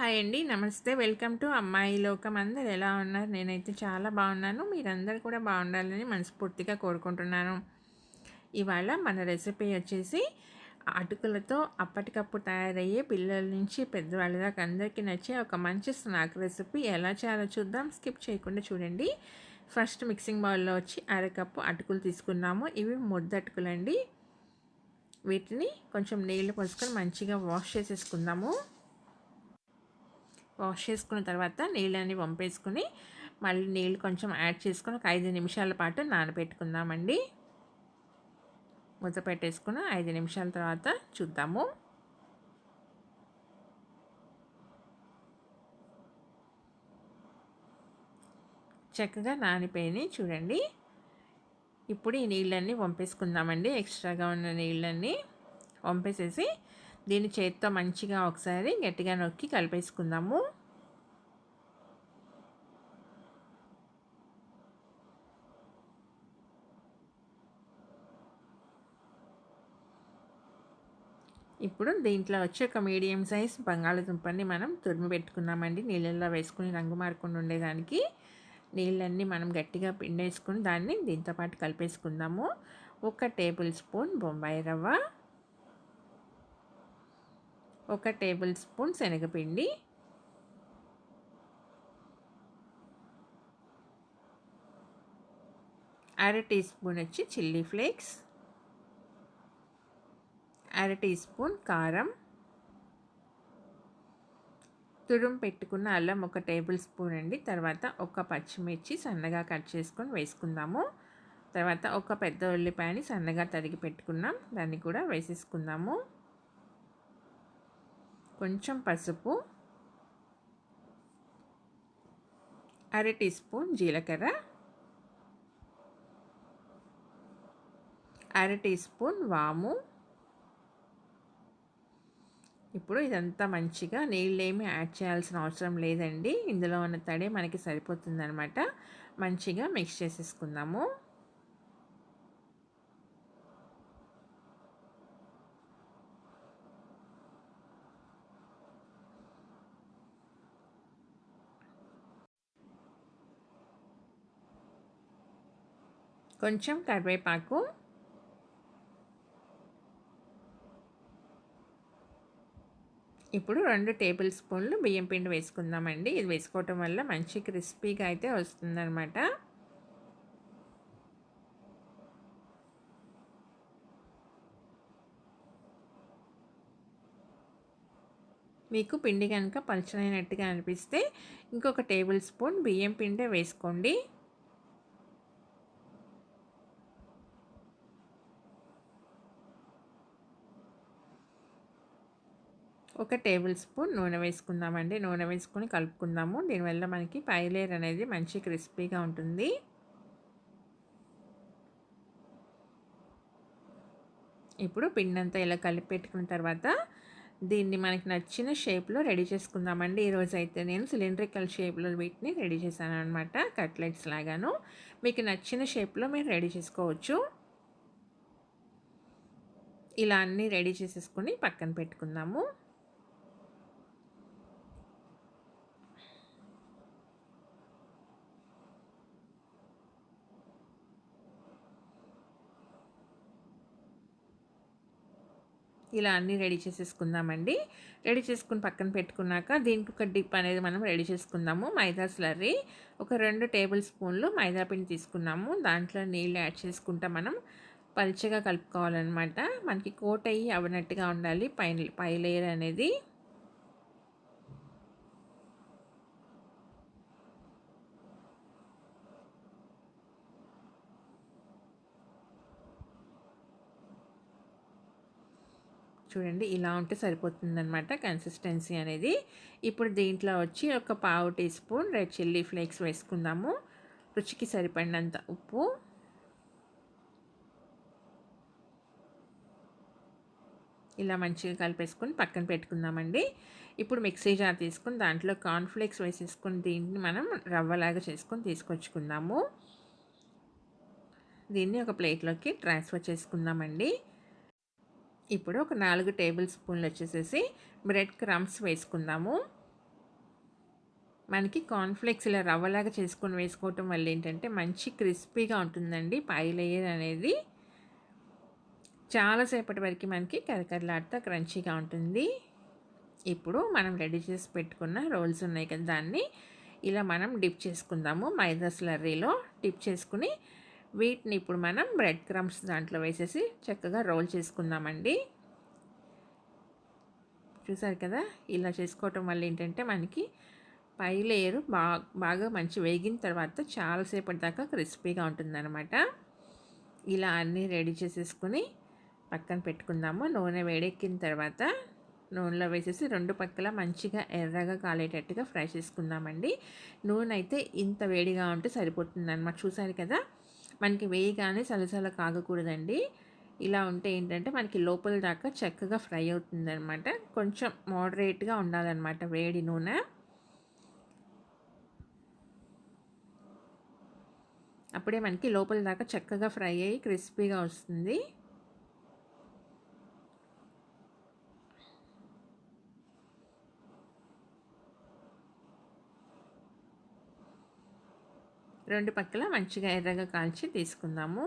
Hi అండి. నమస్తే. Welcome to అమ్మాయి లోకం. అందరు ఎలా ఉన్నారు? నేనైతే చాలా బాగున్నాను. మీరందరూ కూడా బాగుండాలని మనస్ఫూర్తిగా కోరుకుంటున్నాను. ఇవాళ మన రెసిపీ వచ్చేసి అటుకులతో అప్పటికప్పుడు తయారయ్యే పిల్లల నుంచి పెద్దవాళ్ళ దాకా అందరికీ నచ్చే ఒక మంచి స్నాక్ రెసిపీ ఎలా చేయాలో చూద్దాం. స్కిప్ చేయకుండా చూడండి. ఫస్ట్ మిక్సింగ్ బౌల్లో వచ్చి అరకప్పు అటుకులు తీసుకున్నాము. ఇవి ముద్ద అటుకులండి వీటిని కొంచెం నీళ్ళు పోసుకొని మంచిగా వాష్ చేసేసుకుందాము. వాష్ చేసుకున్న తర్వాత నీళ్ళని పంపేసుకుని మళ్ళీ నీళ్ళు కొంచెం యాడ్ చేసుకుని ఒక ఐదు నిమిషాల పాటు నానబెట్టుకుందామండి. ముద్ద పెట్టేసుకుని ఐదు నిమిషాల తర్వాత చూద్దాము. చక్కగా నానిపోయినాయి చూడండి. ఇప్పుడు ఈ నీళ్ళన్నీ పంపేసుకుందామండి ఎక్స్ట్రాగా ఉన్న నీళ్ళన్నీ వంపేసేసి దీన్ని చేతితో మంచిగా ఒకసారి గట్టిగా నొక్కి కలిపేసుకుందాము. ఇప్పుడు దీంట్లో వచ్చి ఒక మీడియం సైజ్ బంగాళదుంపని మనం తురిమి పెట్టుకున్నామండి. నీళ్ళల్లో వేసుకుని రంగు మారకుండా ఉండేదానికి నీళ్ళన్నీ మనం గట్టిగా పిండేసుకుని దాన్ని దీంతో పాటు కలిపేసుకుందాము. ఒక టేబుల్ స్పూన్ బొంబాయి రవ్వ ఒక టేబుల్ స్పూన్ శనగపిండి. అర టీ స్పూన్ వచ్చి చిల్లీ ఫ్లేక్స్. అర టీ స్పూన్ కారం. తురుం పెట్టుకున్న అల్లం ఒక టేబుల్ స్పూన్ అండి. తర్వాత ఒక పచ్చిమిర్చి సన్నగా కట్ చేసుకొని వేసుకుందాము. తర్వాత ఒక పెద్ద ఉల్లిపాయని సన్నగా తరిగి పెట్టుకున్నాం. దాన్ని కూడా వేసేసుకుందాము. కొంచెం పసుపు అర టీ స్పూన్ జీలకర్ర అర టీ స్పూన్ వాము. ఇప్పుడు ఇదంతా మంచిగా నీళ్ళు ఏమి యాడ్ చేయాల్సిన అవసరం లేదండి. ఇందులో ఉన్న తడి మనకి సరిపోతుందనమాట మంచిగా మిక్స్ చేసేసుకుందాము. కొంచెం కరివేపాకు. ఇప్పుడు రెండు టేబుల్ స్పూన్లు బియ్యం పిండి వేసుకుందామండి. ఇది వేసుకోవటం వల్ల మంచి క్రిస్పీగా అయితే వస్తుందన్నమాట. మీకు పిండి కనుక పలచనైనట్టుగా అనిపిస్తే ఇంకొక టేబుల్ స్పూన్ బియ్యం పిండే వేసుకోండి. ఒక టేబుల్ స్పూన్ నూనె వేసుకుందామండి. నూనె వేసుకొని కలుపుకుందాము. దీనివల్ల మనకి పైలేర్ అనేది మంచి క్రిస్పీగా ఉంటుంది. ఇప్పుడు పిండంతా ఇలా కలిపి పెట్టుకున్న తర్వాత దీన్ని మనకి నచ్చిన షేప్లో రెడీ చేసుకుందామండి. ఈరోజు అయితే నేను సిలిండ్రికల్ షేప్లో వీటిని రెడీ చేశాను అనమాట కట్లెట్స్ లాగాను. మీకు నచ్చిన షేప్లో మీరు రెడీ చేసుకోవచ్చు. ఇలా అన్నీ రెడీ చేసేసుకొని పక్కన పెట్టుకుందాము. ఇలా అన్నీ రెడీ చేసేసుకుందామండి. రెడీ చేసుకుని పక్కన పెట్టుకున్నాక దీనికి ఒక డిప్ అనేది మనం రెడీ చేసుకుందాము. మైదా స్లర్రీ ఒక రెండు టేబుల్ స్పూన్లు మైదా పిండి తీసుకున్నాము. దాంట్లో నీళ్ళు యాడ్ చేసుకుంటా మనం పలిచగా కలుపుకోవాలన్నమాట. మనకి కోట్ అయ్యి అవనట్టుగా ఉండాలి. పై పై లేయర్ అనేది. చూడండి ఇలా ఉంటే సరిపోతుందనమాట కన్సిస్టెన్సీ అనేది. ఇప్పుడు దీంట్లో వచ్చి ఒక పావు teaspoon red chilli flakes వేసుకుందాము. రుచికి సరిపడినంత ఉప్పు. ఇలా మంచిగా కలిపేసుకొని పక్కన పెట్టుకుందామండి. ఇప్పుడు మిక్సీ జార్ తీసుకుని దాంట్లో కార్న్ఫ్లేక్స్ వేసేసుకుని దీన్ని మనం రవ్వలాగా చేసుకొని తీసుకొచ్చుకుందాము. దీన్ని ఒక ప్లేట్లోకి ట్రాన్స్ఫర్ చేసుకుందామండి. ఇప్పుడు ఒక నాలుగు టేబుల్ స్పూన్లు వచ్చేసేసి బ్రెడ్ క్రమ్స్ వేసుకుందాము. మనకి కార్న్ఫ్లెక్స్ ఇలా రవ్వలాగా చేసుకొని వేసుకోవటం వల్ల ఏంటంటే మంచి క్రిస్పీగా ఉంటుందండి పై లేయర్ అనేది. చాలాసేపటి వరకు మనకి కరకరలాడుతూ క్రంచీగా ఉంటుంది. ఇప్పుడు మనం రెడీ చేసి పెట్టుకున్న రోల్స్ ఉన్నాయి కదా దాన్ని. ఇలా మనం డిప్ చేసుకుందాము. మైదా స్లర్రీలో డిప్ చేసుకుని వీటిని ఇప్పుడు మనం బ్రెడ్ క్రమ్స్ దాంట్లో వేసేసి చక్కగా రోల్ చేసుకుందామండి. చూసారు కదా? ఇలా చేసుకోవటం వల్ల ఏంటంటే మనకి పై లేయర్ బాగా బాగా మంచి వేగిన తర్వాత చాలాసేపటి దాకా క్రిస్పీగా ఉంటుందన్నమాట. ఇలా అన్నీ రెడీ చేసేసుకుని పక్కన పెట్టుకుందాము. నూనె వేడెక్కిన తర్వాత నూనెలో వేసేసి రెండు పక్కల మంచిగా ఎర్రగా కాలేటట్టుగా ఫ్రై చేసుకుందామండి. నూనె అయితే ఇంత వేడిగా ఉంటే సరిపోతుంది అనమాట చూసారు కదా? మనకి వేయగానే సలసల కాగకూడదండి. ఇలా ఉంటే ఏంటంటే మనకి లోపల దాకా చక్కగా ఫ్రై అవుతుందనమాట. కొంచెం మోడరేట్గా ఉండాలన్నమాట వేడి నూనె. అప్పుడే మనకి లోపల దాకా చక్కగా ఫ్రై అయ్యి క్రిస్పీగా వస్తుంది. రెండు పక్కల మంచిగా ఎర్రగా కాల్చి తీసుకుందాము.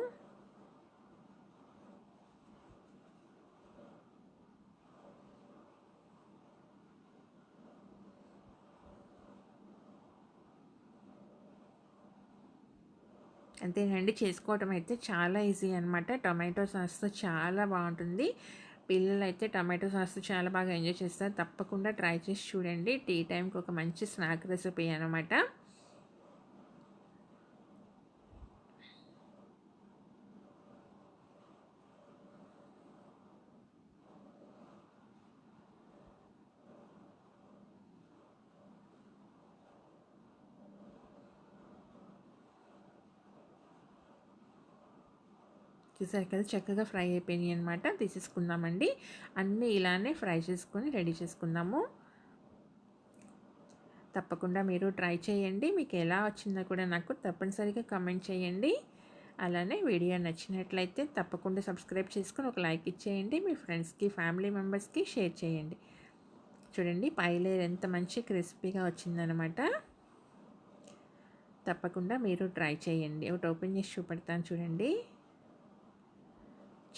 అంతేనండి చేసుకోవటం అయితే చాలా ఈజీ అనమాట టొమాటో సాస్తో చాలా బాగుంటుంది. పిల్లలు అయితే టమాటో సాస్ చాలా బాగా ఎంజాయ్ చేస్తారు. తప్పకుండా ట్రై చేసి చూడండి. టీ టైంకి ఒక మంచి స్నాక్ రెసిపీ అనమాట చూసారు కదా చక్కగా ఫ్రై అయిపోయినాయి అనమాట తీసేసుకుందామండి. అన్నీ ఇలానే ఫ్రై చేసుకొని రెడీ చేసుకుందాము. తప్పకుండా మీరు ట్రై చేయండి. మీకు ఎలా వచ్చిందో కూడా నాకు తప్పనిసరిగా కమెంట్ చేయండి. అలానే వీడియో నచ్చినట్లయితే తప్పకుండా సబ్స్క్రైబ్ చేసుకొని ఒక లైక్ ఇచ్చేయండి. మీ ఫ్రెండ్స్కి ఫ్యామిలీ మెంబర్స్కి షేర్ చేయండి. చూడండి పైలేర్ ఎంత మంచి క్రిస్పీగా వచ్చిందనమాట తప్పకుండా మీరు ట్రై చేయండి. ఒకటి ఓపెన్ చేసి చూపెడతాను చూడండి.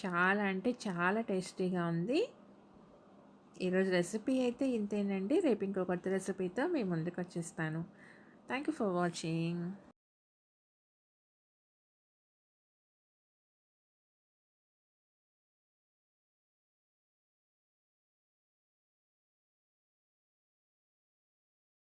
చాలా అంటే చాలా టేస్టీగా ఉంది. ఈరోజు రెసిపీ అయితే ఇంతేనండి. రేపు ఇంకో కొత్త రెసిపీతో మీ ముందుకు వచ్చేస్తాను థ్యాంక్ యూ ఫర్ వాచింగ్.